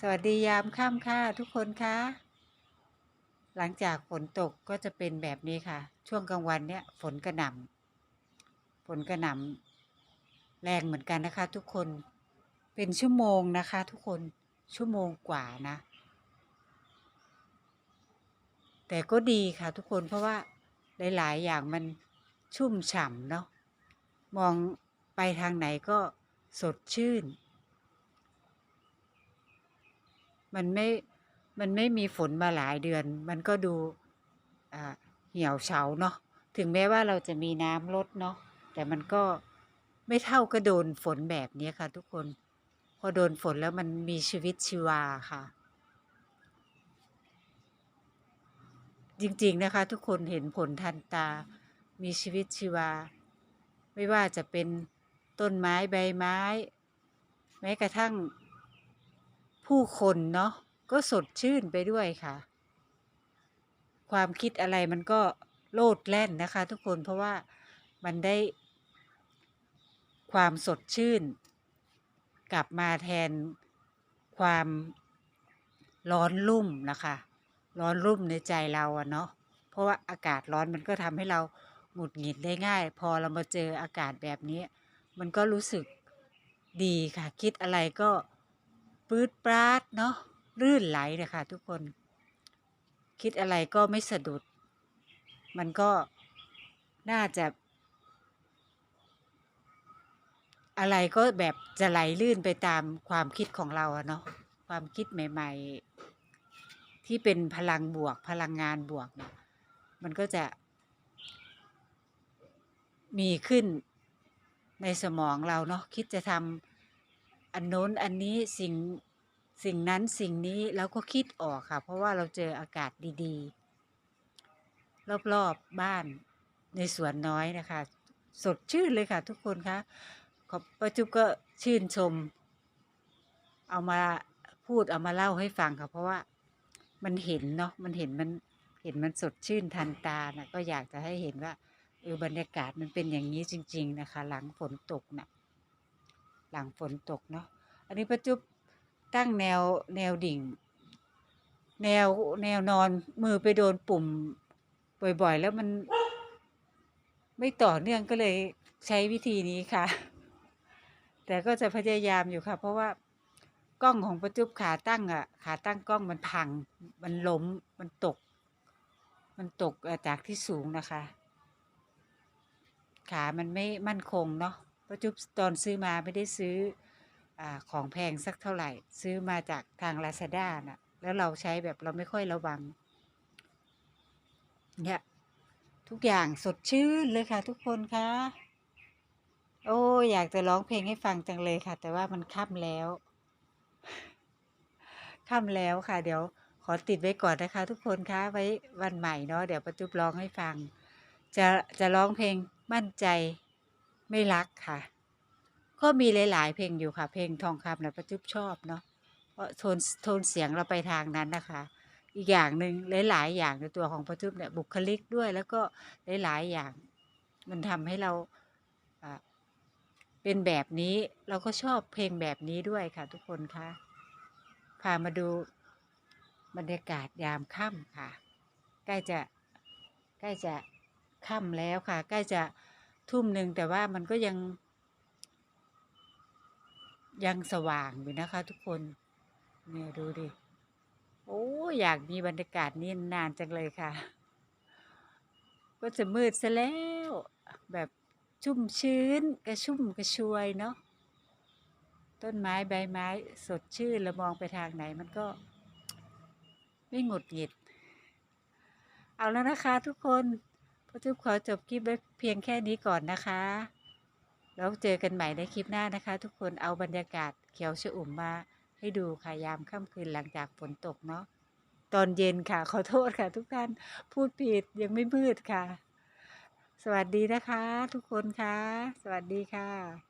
สวัสดียามค่ำค่ะทุกคนคะหลังจากฝนตกก็จะเป็นแบบนี้ค่ะ ช่วงกลางวันเนี่ยฝนกระหน่ำฝนกระหน่ำแรงเหมือนกันนะคะ ทุกคนเป็นชั่วโมงนะคะ ทุกคนชั่วโมงกว่านะ แต่ก็ดีค่ะทุกคนเพราะว่าหลาย ๆ อย่างมันชุ่มฉ่ำเนาะมองไปทางไหนก็สดชื่น มันไม่มันไม่มีฝนมาหลายเดือน มันก็ดูอ่าเหี่ยวเฉาเนาะถึงแม้ว่าเราจะมีน้ำลดเนาะแต่มันก็ไม่เท่าก็โดนฝนแบบนี้ค่ะ ทุกคน พอโดนฝนแล้วมันมีชีวิตชีวาค่ะ จริงๆนะคะ ทุกคนเห็นผลทันตา มีชีวิตชีวา ไม่ว่าจะเป็นต้นไม้ใบไม้ แม้กระทั่ง ผู้คนเนาะก็สดชื่นไปด้วยค่ะ ความคิดอะไรมันก็โลดแล่นนะคะ ทุกคนเพราะว่ามันได้ ความสดชื่น กลับมาแทนความร้อนรุ่มนะคะ ร้อนรุ่มในใจเราอะเนาะเพราะว่าอากาศร้อนมันก็ทำให้เราหงุดหงิดได้ง่าย พอเรามาเจออากาศแบบนี้ มันก็รู้สึกดีค่ะ คิดอะไรก็ ปื๊ดปราดเนาะลื่นไหลเลยค่ะ ทุกคน คิดอะไรก็ไม่สะดุด มันก็น่าจะ อะไรก็แบบจะไหลลื่นไปตามความคิดของเราอะเนาะความคิดใหม่ ๆ ที่เป็นพลังบวก พลังงานบวกเนี่ยมันก็จะ มีขึ้นในสมองเราเนาะคิดจะทำ อันโน้นอันนี้สิ่งสิ่งนั้นสิ่งนี้เราก็คิดออกค่ะ เพราะว่าเราเจออากาศดีๆ รอบๆบ้านในสวนน้อยนะคะ สดชื่นเลยค่ะ ทุกคนคะขอบประจุบก็ชื่นชม เอามาพูดเอามาเล่าให้ฟังค่ะ เพราะว่ามันเห็นเนาะมันเห็นมันเห็นมันสดชื่นทันตานะก็อยากจะให้เห็นว่าเออบรรยากาศมันเป็นอย่างนี้จริง ๆ นะคะ หลังฝนตกนะ หลังฝนตกเนาะอันนี้ประจุบตั้งแนวแนวดิ่ง แนวแนวนอนมือไปโดนปุ่มบ่อยๆ แล้วมัน ไม่ต่อเนื่องก็เลยใช้วิธีนี้ค่ะ แต่ก็จะพยายามอยู่ค่ะ เพราะว่ากล้องของประจุบขาตั้งอะ ขาตั้งกล้องมันพัง มันล้มมันตก มันตกจากที่สูงนะคะ ขามันไม่มั่นคงเนาะ ประจุบตอนซื้อมาไม่ได้ซื้ออของแพงสักเท่าไหร่ ซื้อมาจากทางลาซาด้านะแล้วเราใช้แบบเราไม่ค่อยระวัง เนี่ย ทุกอย่างสดชื่นเลยค่ะ ทุกคนคะโอ้อยากจะร้องเพลงให้ฟังจังเลยค่ะ แต่ว่ามันค่ำแล้วค่ำแล้วค่ะ เดี๋ยวขอติดไว้ก่อนนะคะ ทุกคนคะไว้วันใหม่เนาะเดี๋ยวประจุบร้องให้ฟัง จะจะร้องเพลงมั่นใจ ไม่รักค่ะ ก็มีหลาย ๆ เพลงอยู่ค่ะ เพลงทองคำนะประจุบชอบเนาะเพราะโทนโทนเสียงเราไปทางนั้นนะคะ อีกอย่างหนึ่งหลาย ๆ อย่างในตัวของประจุบเนี่ยบุคลิกด้วย แล้วก็หลาย ๆ อย่าง มันทำให้เราเป็นแบบนี้เราก็ชอบเพลงแบบนี้ด้วยค่ะ ทุกคนคะพามาดูบรรยากาศยามค่ำค่ะ ใกล้จะใกล้จะค่ำแล้วค่ะ ใกล้จะ ทุ่มหนึ่งแต่ว่ามันก็ยัง ยังสว่างอยู่นะคะ ทุกคน เนี่ยดูดิ โอ้อยากมีบรรยากาศนี้นานจังเลยค่ะ ก็จะมืดซะแล้ว แบบชุ่มชื้นกระชุ่มกระชวยเนาะต้นไม้ใบไม้สดชื่นแล้วมองไปทางไหนมันก็ ไม่หงุดหงิด เอาแล้วนะคะทุกคน ก็ทุบขอจบคลิปไว้เพียงแค่นี้ก่อนนะคะ แล้วเจอกันใหม่ในคลิปหน้านะคะ ทุกคนเอาบรรยากาศเขียวชอุ่มมาให้ดูค่ะยามค่ำคืนหลังจากฝนตกเนาะตอนเย็นค่ะ ขอโทษค่ะ ทุกท่านพูดผิดยังไม่มืดค่ะ สวัสดีนะคะ ทุกคนค่ะ สวัสดีค่ะ